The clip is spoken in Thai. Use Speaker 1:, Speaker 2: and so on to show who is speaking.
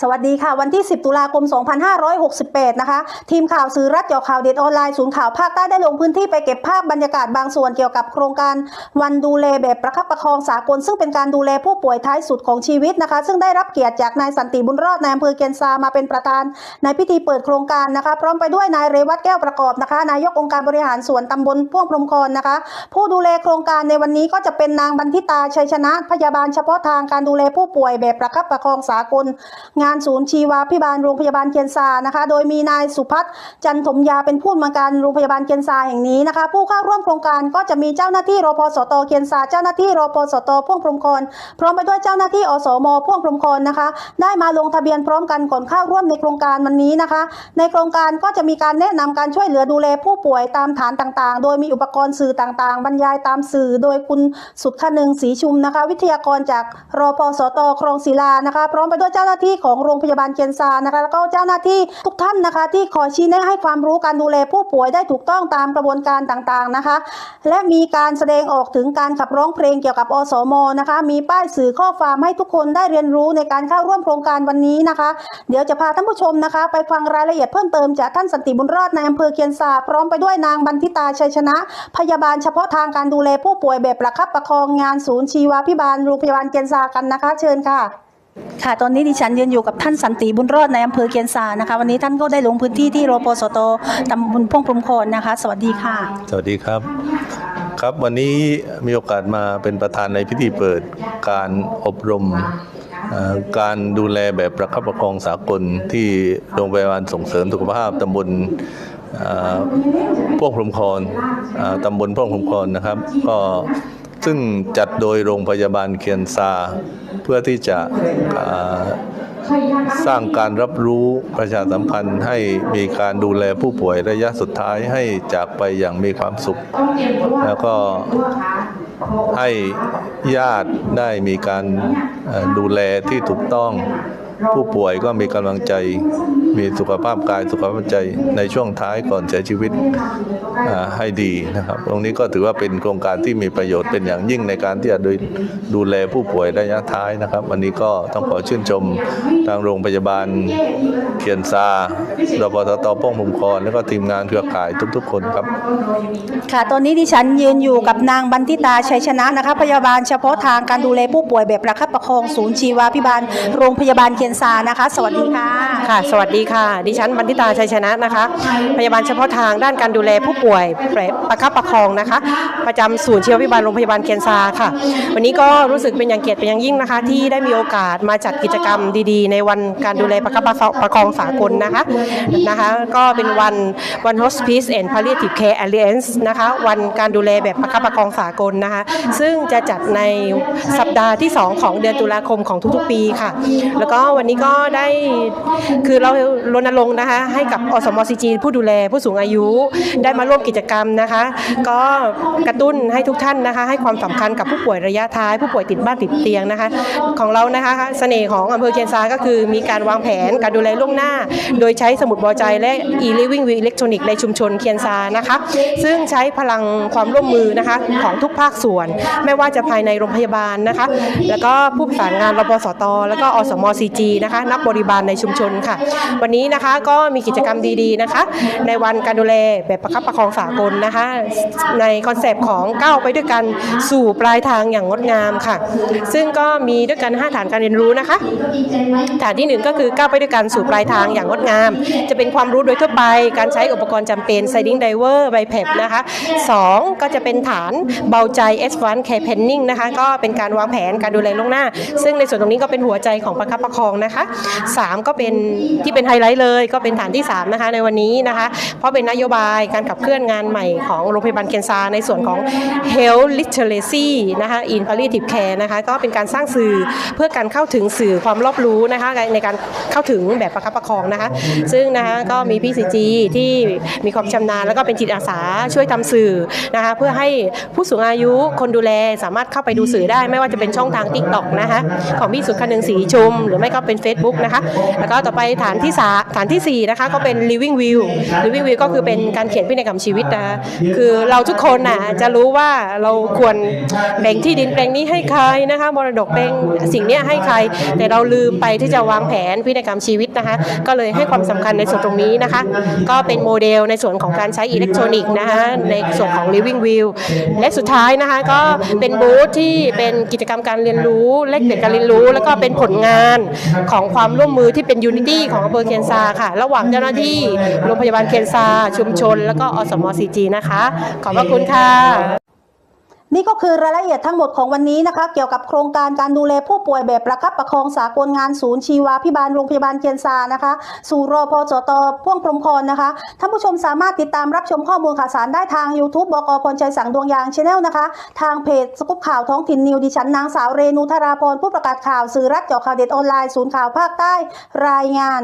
Speaker 1: สวัสดีค่ะ วันที่ 10 ตุลาคม 2568 นะคะ ทีมข่าวสื่อรัฐเจาะข่าวเด็ดออนไลน์ศูนย์ข่าวภาคใต้ได้ลงพื้นที่ไปเก็บภาพบรรยากาศบางส่วนเกี่ยวกับโครงการวันดูแลแบบประคับประคองสากล ซึ่งเป็นการดูแลผู้ป่วยท้ายสุดของชีวิตนะคะ ซึ่งได้รับเกียรติจากนายสันติบุญรอดนายอำเภอเกียนซามาเป็นประธานในพิธีเปิดโครงการนะคะ พร้อมไปด้วยนายเรวัตแก้วประกอบนะคะ นายกองค์การบริหารส่วนตำบลพ่วงพรมคอนนะคะ ผู้ดูแลโครงการในวันนี้ก็จะเป็นนางบันทิตาชัยชนะ พยาบาลเฉพาะทางการดูแลผู้ป่วยแบบประคับประคองสากลงานศูนย์ชีวาพิบาลโรงพยาบาลเคียนซานะคะ โดยมีนายสุพัฒน์จันถมยาเป็นผู้อำนวยการโรงพยาบาลเคียนซาแห่งนี้นะคะ ผู้เข้าร่วมโครงการก็จะมีเจ้าหน้าที่รพสตเคียนซาเจ้าหน้าที่รพสตพ่วงพรมคอนพร้อมไปด้วยเจ้าหน้าที่อสมพ่วงพรมคอนนะคะ ได้มาลงทะเบียนพร้อมกันก่อนเข้าร่วมในโครงการวันนี้นะคะ ในโครงการก็จะมีการแนะนำการช่วยเหลือดูแลผู้ป่วยตามฐานต่างๆ โดยมีอุปกรณ์สื่อต่างๆ บรรยายตามสื่อ โดยคุณสุดคนึงศรีชุมนะคะ วิทยากรจากรพสตครองศิลานะคะ พร้อมไปด้วยเจ้าหน้าที่ของโรงพยาบาลเคียนซานะคะแล้วก็เจ้าหน้าที่ทุกท่านนะคะ ที่คอยชี้แนะให้ความรู้การดูแลผู้ป่วยได้ถูกต้องตามกระบวนการต่างๆนะคะ และมีการแสดงออกถึงการขับร้องเพลงเกี่ยวกับอสมนะคะ มีป้ายสื่อข้อความให้ทุกคนได้เรียนรู้ในการเข้าร่วมโครงการวันนี้นะคะ เดี๋ยวจะพาท่านผู้ชมนะคะ ไปฟังรายละเอียดเพิ่มเติมจากท่านสันติบุญรอดในอำเภอเคียนซาพร้อมไปด้วยนางบันทิตาชัยชนะ พยาบาลเฉพาะทางการดูแลผู้ป่วยแบบประคับประคองงานศูนย์ชีวาพิบาลโรงพยาบาลเคียนซากันนะคะ เชิญค่ะ ค่ะ ตอนนี้ดิฉันยืนอยู่กับท่านสันติบุญรอดในอำเภอเคียนซานะคะ วันนี้ท่านก็ได้ลงพื้นที่ที่โรปสตตำบลพงพรมโคนนะคะ สวัสดีค่ะ
Speaker 2: สวัสดีครับ ครับวันนี้มีโอกาสมาเป็นประธานในพิธีเปิดการอบรมการดูแลแบบประคับประคองสากลที่โรงพยาบาลส่งเสริมสุขภาพตำบลพวกพรมคอนตำบลพวกพรมคอนนะครับ ก็ ซึ่งจัดโดยโรงพยาบาลเคียนซา เพื่อที่จะสร้างการรับรู้ประชาสัมพันธ์ให้มีการดูแลผู้ป่วยระยะสุดท้ายให้จากไปอย่างมีความสุข แล้วก็ให้ญาติได้มีการดูแลที่ถูกต้อง ผู้ป่วยก็มีกำลังใจ มีสุขภาพกายสุขภาพใจในช่วงท้ายก่อนเสียชีวิตให้ดีนะครับ ตรงนี้ก็ถือว่าเป็นโครงการที่มีประโยชน์เป็นอย่างยิ่งในการที่จะดูดูแลผู้ป่วยระยะท้ายนะครับ วันนี้ก็ต้องขอชื่นชมทางโรงพยาบาลเขียนซารพสตป้องมุมคอนแล้วก็ทีมงานเครือข่ายทุกๆ คนครับ
Speaker 1: ค่ะตอนนี้ดิฉันยืนอยู่กับนางบันทิตาชัยชนะนะคะ พยาบาลเฉพาะทางการดูแลผู้ป่วยแบบประคับประคองศูนย์ชีวาพิบาลโรงพยาบาลเคียนซานะคะ สวัสดีค่ะ
Speaker 3: ค่ะ สวัสดีค่ะ ดิฉันบันทิตาชัยชนะนะคะ พยาบาลเฉพาะทางด้านการดูแลผู้ป่วยประคับประคองนะคะ ประจำศูนย์ชีววิบาลโรงพยาบาลเคียนซาค่ะ วันนี้ก็รู้สึกเป็นอย่างเกียรติเป็นอย่างยิ่งนะคะ ที่ได้มีโอกาสมาจัดกิจกรรมดี ๆ ในวันการดูแลประคับประคองสากลนะคะนะคะ ก็เป็นวันวัน Hospice and Palliative Care Alliance นะคะ วันการดูแลแบบประคับประคองสากลนะคะ ซึ่งจะจัดในสัปดาห์ที่ 2 ของเดือนตุลาคมของทุกๆ ปีค่ะ แล้วก็วันนี้ก็ได้คือเรารณรงค์นะคะให้กับอสมซีจีผู้ดูแลผู้สูงอายุได้มาร่วมกิจกรรมนะคะ ก็กระตุ้นให้ทุกท่านนะคะ ให้ความสำคัญกับผู้ป่วยระยะท้าย ผู้ป่วยติดบ้านติดเตียงนะคะ ของเรานะคะเสน่ห์ของอำเภอเคียนซาก็คือมีการวางแผนการดูแลล่วงหน้า โดยใช้สมุดบอใจและ e-living view electronic ในชุมชนเคียนซานะคะ ซึ่งใช้พลังความร่วมมือนะคะของทุกภาคส่วน ไม่ว่าจะภายในโรงพยาบาลนะคะ แล้วก็ผู้ประสานงานรปสต แล้วก็อสมซีจีนะคะนักบริบาลในชุมชนค่ะ วันนี้นะคะก็มีกิจกรรมดีๆนะคะ ในวันการดูแลแบบประคับประคองสากลนะคะ ในคอนเซปต์ของก้าวไปด้วยกันสู่ปลายทางอย่างงดงามค่ะ ซึ่งก็มีด้วยกัน 5 ฐานการเรียนรู้นะคะ ฐานที่ 1 ก็คือก้าวไปด้วยกันสู่ปลายทางอย่างงดงาม จะเป็นความรู้โดยทั่วไปการใช้อุปกรณ์จำเป็น sliding diver ใบแผบนะคะ2 ก็จะเป็นฐานเบาใจ advanced care planning นะคะ ก็เป็นการวางแผนการดูแลล่วงหน้า ซึ่งในส่วนตรงนี้ก็เป็นหัวใจของประคับประคองนะคะ 3 ก็เป็นที่เป็นไฮไลท์เลยก็เป็นฐานที่ 3 นะคะในวันนี้นะคะ เพราะเป็นนโยบายการขับเคลื่อนงานใหม่ของโรงพยาบาลเคนซาในส่วนของ health literacy นะคะ in palliative care นะคะก็เป็นการสร้างสื่อเพื่อการเข้าถึงสื่อความรอบรู้นะคะในการเข้าถึงแบบประคับประคองนะคะ ซึ่งนะคะก็มีพี่ซีจีที่มีความชำนาญแล้วก็เป็นจิตอาสาช่วยทำสื่อนะคะเพื่อให้ผู้สูงอายุคนดูแลสามารถเข้าไปดูสื่อได้ ไม่ว่าจะเป็นช่องทาง TikTok นะคะของพี่สุดคันหนึ่งสีชุม หรือไม่ก็เป็น Facebook นะคะแล้วก็ต่อไปไปฐานที่สาฐานที่สี่นะคะ ก็เป็น living will living will ก็คือเป็นการเขียนพินัยกรรมชีวิตนะคะคือเราทุกคนน่ะจะรู้ว่าเราควรแบ่งที่ดินแปลงนี้ให้ใครนะคะมรดกแปลงสิ่งนี้ให้ใคร แต่เราลืมไปที่จะวางแผนพินัยกรรมชีวิตนะคะ ก็เลยให้ความสำคัญในส่วนตรงนี้นะคะ ก็เป็นโมเดลในส่วนของการใช้อิเล็กทรอนิกส์นะคะในส่วนของ living will และสุดท้ายนะคะก็เป็นบูธที่เป็นกิจกรรมการเรียนรู้แลกเปลี่ยนการเรียนรู้ แล้วก็เป็นผลงานของความร่วมมือที่เป็นยูี้ของอำเภอเคียนซาค่ะ ระหว่างเจ้าหน้าที่โรงพยาบาลเคียนซา ชุมชน แล้วก็อสมซีจีนะคะ ขอบพระคุณค่ะ
Speaker 1: นี่ก็คือรายละเอียดทั้งหมดของวันนี้นะคะ เกี่ยวกับโครงการการดูแลผู้ป่วยแบบประคับประคองสากลงานศูนย์ชีวาพิบาลโรงพยาบาลเคียนซานะคะสู่รอพจตพ่วงพรมพรนะคะท่านผู้ชมสามารถติดตามรับชมข้อมูลข่าวสารได้ทาง YouTube บกพรชัยสังดวงยางชาแนลนะคะ ทางเพจสกุปข่าวท้องถิ่นนิวดิฉันนางสาวเรนูธาราพรผู้ประกาศข่าวสื่อรัฐเจาะข่าวเด็ดออนไลน์ศูนย์ข่าวภาคใต้รายงาน